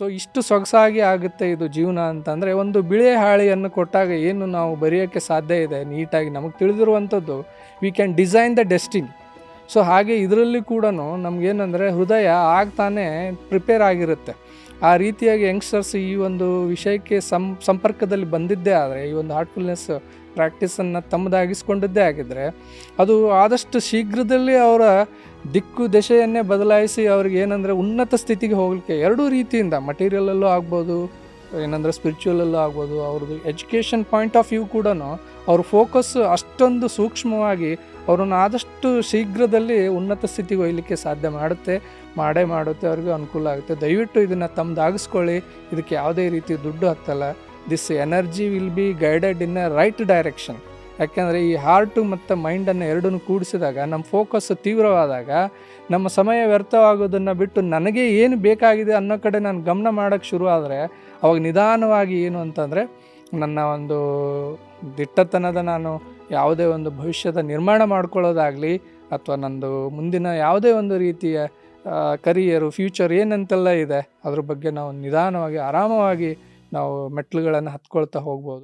So ಇಷ್ಟು ಸೊಗಸಾಗಿ ಆಗುತ್ತೆ ಇದು ಜೀವನ ಅಂತಂದರೆ ಒಂದು ಬಿಳೆ ಹಾಳೆಯನ್ನು ಕೊಟ್ಟಾಗ ಏನು ನಾವು ಬರೆಯೋಕ್ಕೆ ಸಾಧ್ಯ ಇದೆ? ನೀಟಾಗಿ ನಮಗೆ ತಿಳಿದಿರುವಂಥದ್ದು we can design the destiny so ಹಾಗೆ ಇದರಲ್ಲಿ ಕೂಡ ನಮಗೇನೆಂದರೆ ಹೃದಯ ಆಗ್ತಾನೆ ಪ್ರಿಪೇರ್ ಆಗಿರುತ್ತೆ. ಆ ರೀತಿಯಾಗಿ ಯಂಗ್ಸ್ಟರ್ಸ್ ಈ ಒಂದು ವಿಷಯಕ್ಕೆ ಸಂ, ಸಂಪರ್ಕದಲ್ಲಿ ಬಂದಿದ್ದೇ ಆದರೆ, ಈ ಒಂದು ಹಾರ್ಟ್ಫುಲ್ನೆಸ್ ಪ್ರಾಕ್ಟೀಸನ್ನು ತಮ್ಮದಾಗಿಸ್ಕೊಂಡಿದ್ದೇ ಆಗಿದ್ದರೆ ಅದು ಆದಷ್ಟು ಶೀಘ್ರದಲ್ಲಿ ಅವರ ದಿಕ್ಕು ದೆಸೆಯನ್ನೇ ಬದಲಾಯಿಸಿ ಅವ್ರಿಗೆ ಏನಂದರೆ ಉನ್ನತ ಸ್ಥಿತಿಗೆ ಹೋಗಲಿಕ್ಕೆ ಎರಡೂ ರೀತಿಯಿಂದ ಮಟೀರಿಯಲಲ್ಲೂ ಆಗ್ಬೋದು ಏನಂದರೆ ಸ್ಪಿರಿಚುವಲಲ್ಲೂ ಆಗ್ಬೋದು, ಅವ್ರದ್ದು ಎಜುಕೇಷನ್ ಪಾಯಿಂಟ್ ಆಫ್ ವ್ಯೂ ಕೂಡ ಅವ್ರ ಫೋಕಸ್ ಅಷ್ಟೊಂದು ಸೂಕ್ಷ್ಮವಾಗಿ ಅವರನ್ನು ಆದಷ್ಟು ಶೀಘ್ರದಲ್ಲಿ ಉನ್ನತ ಸ್ಥಿತಿಗೆ ಒಯ್ಲಿಕ್ಕೆ ಸಾಧ್ಯ ಮಾಡುತ್ತೆ, ಮಾಡೇ ಮಾಡುತ್ತೆ, ಅವ್ರಿಗೆ ಅನುಕೂಲ ಆಗುತ್ತೆ. ದಯವಿಟ್ಟು ಇದನ್ನು ತಮ್ಮದಾಗಿಸ್ಕೊಳ್ಳಿ ಇದಕ್ಕೆ ಯಾವುದೇ ರೀತಿ ದುಡ್ಡು ಹತ್ತಲ್ಲ. This energy will be guided in a right direction ಯಾಕೆಂದರೆ ಈ ಹಾರ್ಟು ಮತ್ತು ಮೈಂಡನ್ನು ಎರಡನ್ನು ಕೂಡಿಸಿದಾಗ, ನಮ್ಮ ಫೋಕಸ್ ತೀವ್ರವಾದಾಗ, ನಮ್ಮ ಸಮಯ ವ್ಯರ್ಥವಾಗೋದನ್ನು ಬಿಟ್ಟು ನನಗೆ ಏನು ಬೇಕಾಗಿದೆ ಅನ್ನೋ ಕಡೆ ನಾನು ಗಮನ ಮಾಡೋಕ್ಕೆ ಶುರು ಆದರೆ ಅವಾಗ ನಿಧಾನವಾಗಿ ಏನು ಅಂತಂದರೆ, ನನ್ನ ಒಂದು ದಿಟ್ಟತನದ ನಾನು ಯಾವುದೇ ಒಂದು ಭವಿಷ್ಯದ ನಿರ್ಮಾಣ ಮಾಡ್ಕೊಳ್ಳೋದಾಗಲಿ, ಅಥವಾ ನಂದು ಮುಂದಿನ ಯಾವುದೇ ಒಂದು ರೀತಿಯ ಕರಿಯರು ಫ್ಯೂಚರ್ ಏನಂತೆಲ್ಲ ಇದೆ, ಅದ್ರ ಬಗ್ಗೆ ನಾವು ನಿಧಾನವಾಗಿ, ಆರಾಮವಾಗಿ ನಾವು ಮೆಟ್ಲುಗಳನ್ನು ಹತ್ಕೊಳ್ತಾ ಹೋಗ್ಬೋದು.